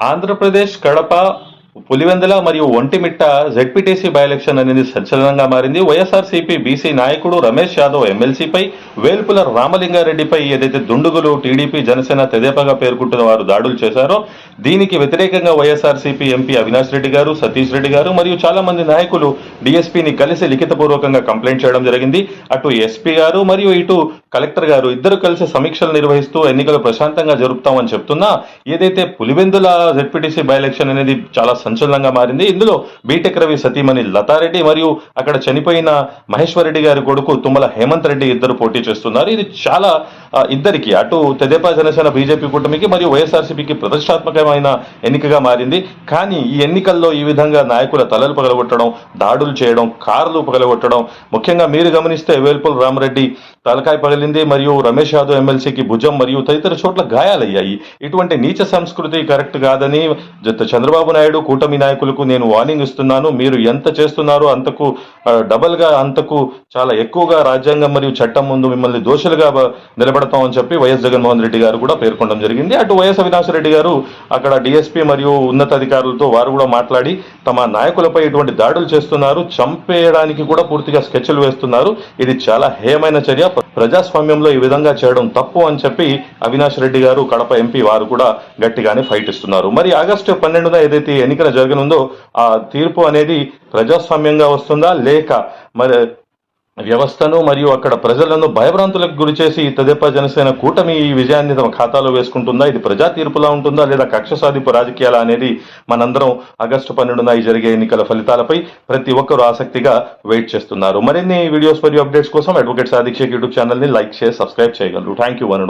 ఆంధ్రప్రదేశ్ కడప పులివెందుల మరియు Vontimitta ZPTC by election అనేది సంచలనంగా మారింది. వైఎస్ఆర్సీపీ బీసీ నాయకుడు రమేష్ యాదవ్ ఎమ్మెల్సీపై వేల్పుల రామలింగారెడ్డిపై ఏదైతే దుండుగులు టీడీపీ జనసేన తెదేపగా పేర్కొంటున్న వారు దాడులు చేశారో దీనికి వ్యతిరేకంగా వైఎస్ఆర్సీపీ ఎంపీ అవినాష్ రెడ్డి గారు సతీష్ రెడ్డి గారు మరియు చాలా మంది నాయకులు డిఎస్పీని కలిసి లిఖితపూర్వకంగా కంప్లైంట్ చేయడం జరిగింది. అటు ఎస్పీ గారు మరియు ఇటు కలెక్టర్ గారు ఇద్దరు కలిసి సమీక్షలు నిర్వహిస్తూ ఎన్నికలు ప్రశాంతంగా జరుపుతామని చెప్తున్నా ఏదైతే పులివెందుల జెడ్పీటీసీ బై ఎలక్షన్ అనేది చాలా సంచలనంగా మారింది ఇందులో బీటెక్ రవి సతీమణి లతారెడ్డి మరియు అక్కడ చనిపోయిన మహేశ్వర్ రెడ్డి గారి కొడుకు తుమ్మల హేమంత్ రెడ్డి ఇద్దరు పోటీ చేస్తున్నారు. ఇది చాలా ఇద్దరికి అటు తెదేపా జనసేన బీజేపీ కూటమికి మరియు వైఎస్ఆర్సీపీకి ప్రతిష్టాత్మకమైన ఎన్నికగా మారింది. కానీ ఈ ఎన్నికల్లో ఈ విధంగా నాయకుల తలలు పగలగొట్టడం దాడులు చేయడం కార్లు పగలగొట్టడం ముఖ్యంగా మీరు గమనిస్తే వేల్పుల రామరెడ్డి తలకాయ పగిలింది మరియు రమేష్ యాదవ్ ఎమ్మెల్సీకి భుజం మరియు తదితర చోట్ల గాయాలయ్యాయి. ఇటువంటి నీచ సంస్కృతి కరెక్ట్ కాదని చంద్రబాబు నాయుడు కూటమి నాయకులకు నేను వార్నింగ్ ఇస్తున్నాను. మీరు ఎంత చేస్తున్నారో అంతకు డబల్గా అంతకు చాలా ఎక్కువగా రాజ్యాంగం మరియు చట్టం ముందు మిమ్మల్ని దోషులుగా నిలబడతామని చెప్పి వైఎస్ జగన్మోహన్ రెడ్డి గారు కూడా పేర్కొనడం జరిగింది. అటు వైఎస్ అవినాష్ రెడ్డి గారు అక్కడ డిఎస్పీ మరియు ఉన్నతాధికారులతో వారు కూడా మాట్లాడి తమ నాయకులపై ఇటువంటి దాడులు చేస్తున్నారు చంపేయడానికి కూడా పూర్తిగా స్కెచ్లు వేస్తున్నారు. ఇది చాలా హేయమైన చర్య. ప్రజాస్వామ్యంలో ఈ విధంగా చేయడం తప్పు అని చెప్పి అవినాష్ రెడ్డి గారు కడప ఎంపీ వారు కూడా గట్టిగానే ఫైట్ ఇస్తున్నారు. మరి ఆగస్టు పన్నెండున ఏదైతే ఎన్నికలు ఎన్నికల జరగనుందో ఆ తీర్పు అనేది ప్రజాస్వామ్యంగా వస్తుందా లేక మరి వ్యవస్థను మరియు అక్కడ ప్రజలను భయభ్రాంతులకు గురి చేసి తెదేపా జనసేన కూటమి ఈ విజయాన్ని తమ ఖాతాలో వేసుకుంటుందా? ఇది ప్రజా తీర్పులా ఉంటుందా? లేదా కక్ష సాధింపు రాజకీయాల అనేది మనందరం ఆగస్టు పన్నెండున జరిగే ఎన్నికల ఫలితాలపై ప్రతి ఒక్కరూ ఆసక్తిగా వెయిట్ చేస్తున్నారు. మరిన్ని వీడియోస్ మరియు అప్డేట్స్ కోసం అడ్వకేట్ సాదిక్ యూట్యూబ్ ఛానల్ని లైక్ చేసి సబ్స్క్రైబ్ చేయగలరు. Thank you one